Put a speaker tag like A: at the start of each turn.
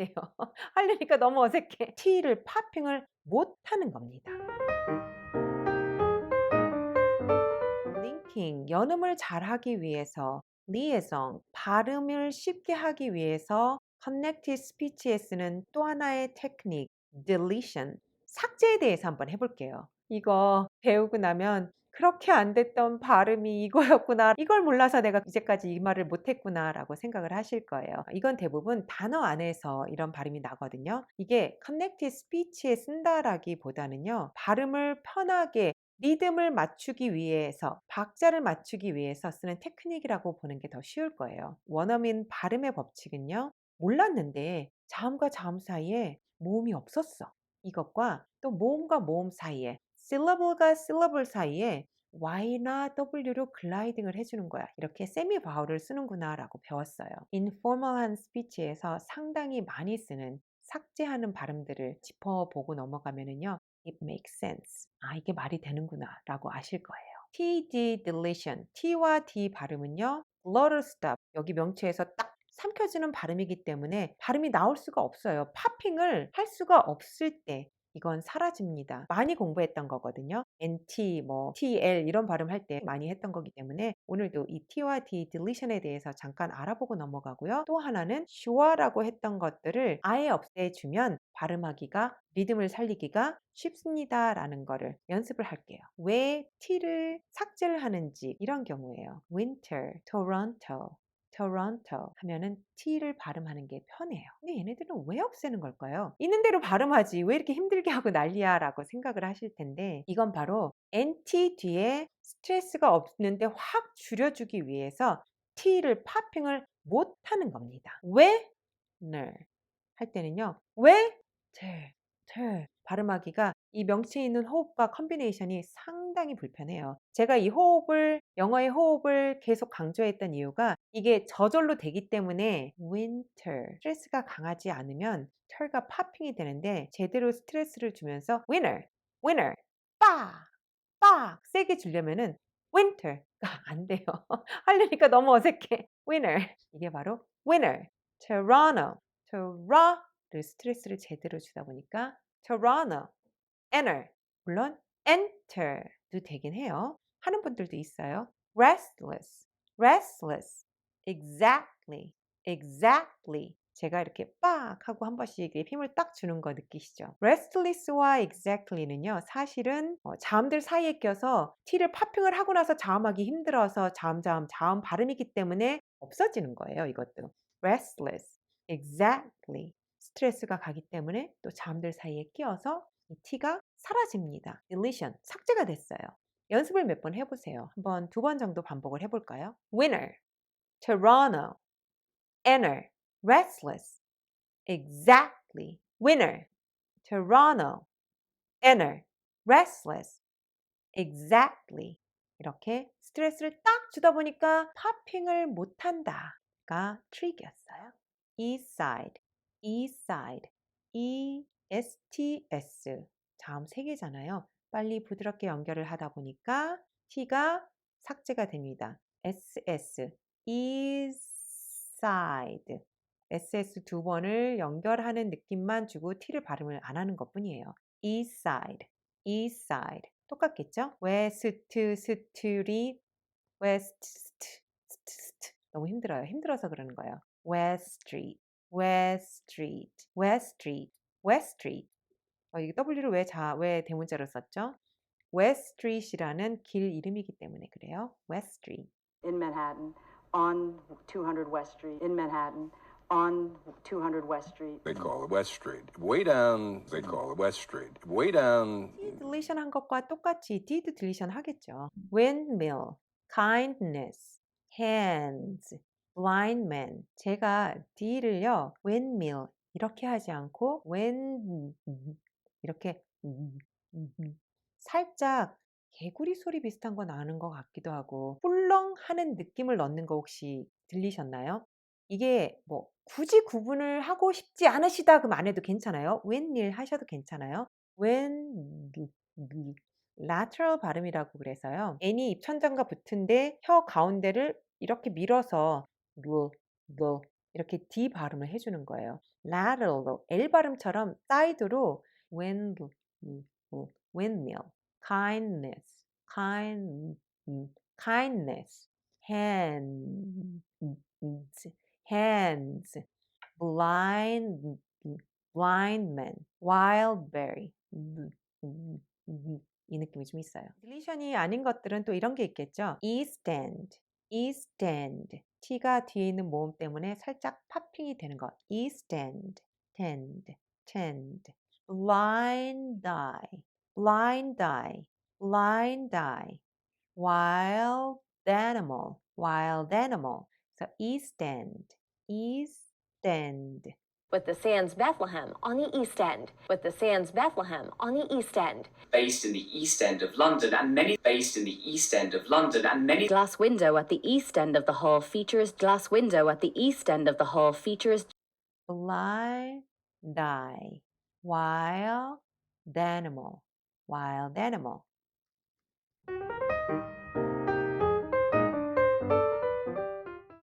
A: 돼요. 하려니까 너무 어색해. T를 파핑을 못 하는 겁니다. 링킹, 연음을 잘하기 위해서 liaison, 발음을 쉽게 하기 위해서 connected speech에 쓰는 또 하나의 테크닉, deletion, 삭제에 대해서 한번 해볼게요. 이거 배우고 나면 그렇게 안 됐던 발음이 이거였구나. 이걸 몰라서 내가 이제까지 이 말을 못했구나라고 생각을 하실 거예요. 이건 대부분 단어 안에서 이런 발음이 나거든요. 이게 connected speech에 쓴다라기보다는요. 발음을 편하게 리듬을 맞추기 위해서 박자를 맞추기 위해서 쓰는 테크닉이라고 보는 게 더 쉬울 거예요. 원어민 발음의 법칙은요. 몰랐는데 자음과 자음 사이에 모음이 없었어. 이것과 또 모음과 모음 사이에 syllable과 syllable 사이에 Y나 W로 글라이딩을 해주는 거야. 이렇게 세미 바울을 쓰는구나 라고 배웠어요. 인포멀한 스피치에서 상당히 많이 쓰는 삭제하는 발음들을 짚어보고 넘어가면은요. It makes sense. 아, 이게 말이 되는구나 라고 아실 거예요. TD deletion. T와 D 발음은요. blood stop. 여기 명체에서 딱 삼켜지는 발음이기 때문에 발음이 나올 수가 없어요. 파핑을 할 수가 없을 때 이건 사라집니다. 많이 공부했던 거거든요. NT, 뭐 TL 이런 발음할 때 많이 했던 거기 때문에 오늘도 이 T와 D deletion에 대해서 잠깐 알아보고 넘어가고요. 또 하나는 sure라고 했던 것들을 아예 없애주면 발음하기가 리듬을 살리기가 쉽습니다라는 거를 연습을 할게요. 왜 T를 삭제를 하는지 이런 경우에요. Winter, Toronto, Toronto 하면은 T를 발음하는 게 편해요. 근데 얘네들은 왜 없애는 걸까요? 있는 대로 발음하지 왜 이렇게 힘들게 하고 난리야 라고 생각을 하실 텐데 이건 바로 NT 뒤에 스트레스가 없는데 확 줄여주기 위해서 T를 파핑을 못 하는 겁니다. 왜? 늘 할 때는요. 왜? 들, 들 발음하기가 이 명치에 있는 호흡과 컨비네이션이 상당히 불편해요. 제가 이 호흡을 영어의 호흡을 계속 강조했던 이유가 이게 저절로 되기 때문에 winter 스트레스가 강하지 않으면 털가 파핑이 되는데 제대로 스트레스를 주면서 winner, winner, 빡, 빡 세게 주려면은 winter가 안 돼요. 하려니까 너무 어색해. winner 이게 바로 winner, Toronto, Toronto를 스트레스를 제대로 주다 보니까 Toronto, enter. 물론 enter도 되긴 해요. 하는 분들도 있어요. restless, restless, exactly, exactly. 제가 이렇게 빡 하고 한 번씩 힘을 딱 주는 거 느끼시죠? restless와 exactly는요, 사실은 어, 자음들 사이에 껴서 t를 파핑을 하고 나서 자음하기 힘들어서 자음, 자음, 자음 발음이기 때문에 없어지는 거예요, 이것도. restless, exactly. 스트레스가 가기 때문에 또 자음들 사이에 끼어서 이 t가 사라집니다. deletion, 삭제가 됐어요. 연습을 몇 번 해보세요. 한번 두 번 정도 반복을 해볼까요? winner, Toronto, enter, restless, exactly, winner, Toronto, enter, restless, exactly. 이렇게 스트레스를 딱 주다 보니까 파핑을 못한다가 트릭이었어요. east side, east side, E S T S. 자음 세 개잖아요. 빨리 부드럽게 연결을 하다 보니까 T가 삭제가 됩니다. S S east side. SS 두 번을 연결하는 느낌만 주고 T를 발음을 안 하는 것 뿐이에요. east side, east side. 똑같겠죠? west, street, west, st, st, st. 너무 힘들어요. 힘들어서 그러는 거예요. west street, west street, west street, west street. 어, 이 W를 왜, 자, 왜 대문자로 썼죠? west street이라는 길 이름이기 때문에 그래요. west street.
B: in Manhattan on 200 West Street in Manhattan on 200 West Street.
C: They call it West Street. Way down, they call it West Street. Way down,
A: D deletion 한 것과 똑같이 did deletion 하겠죠. windmill, kindness, hands, blind man. 제가 D를요, windmill 이렇게 하지 않고 when 이렇게 살짝 개구리 소리 비슷한 거 나는 것 같기도 하고 훌렁 하는 느낌을 넣는 거 혹시 들리셨나요? 이게 뭐 굳이 구분을 하고 싶지 않으시다 그럼 안 해도 괜찮아요. 웬일 하셔도 괜찮아요. 웬 lateral 발음이라고 그래서요. n이 입천장과 붙은데 혀 가운데를 이렇게 밀어서 이렇게 D 발음을 해주는 거예요. lateral로 L 발음처럼 사이드로 wind, windmill, kindness, kind, kindness, hands, hands, blind, blind man, wild berry. 이 느낌이 좀 있어요. 딜리션이 아닌 것들은 또 이런 게 있겠죠. east end, east end. T가 뒤에 있는 모음 때문에 살짝 파핑이 되는 것. east end, tend, tend. blind eye, blind eye, blind eye. wild animal, wild animal. So east end, east end.
D: With the Sands Bethlehem on the East End, with the Sands Bethlehem on the East End.
E: based in the East End of London and many based in the East End of London and many
B: Glass window at the east end of the hall features glass window at the east end of the hall features
A: blind die wild animal, wild animal.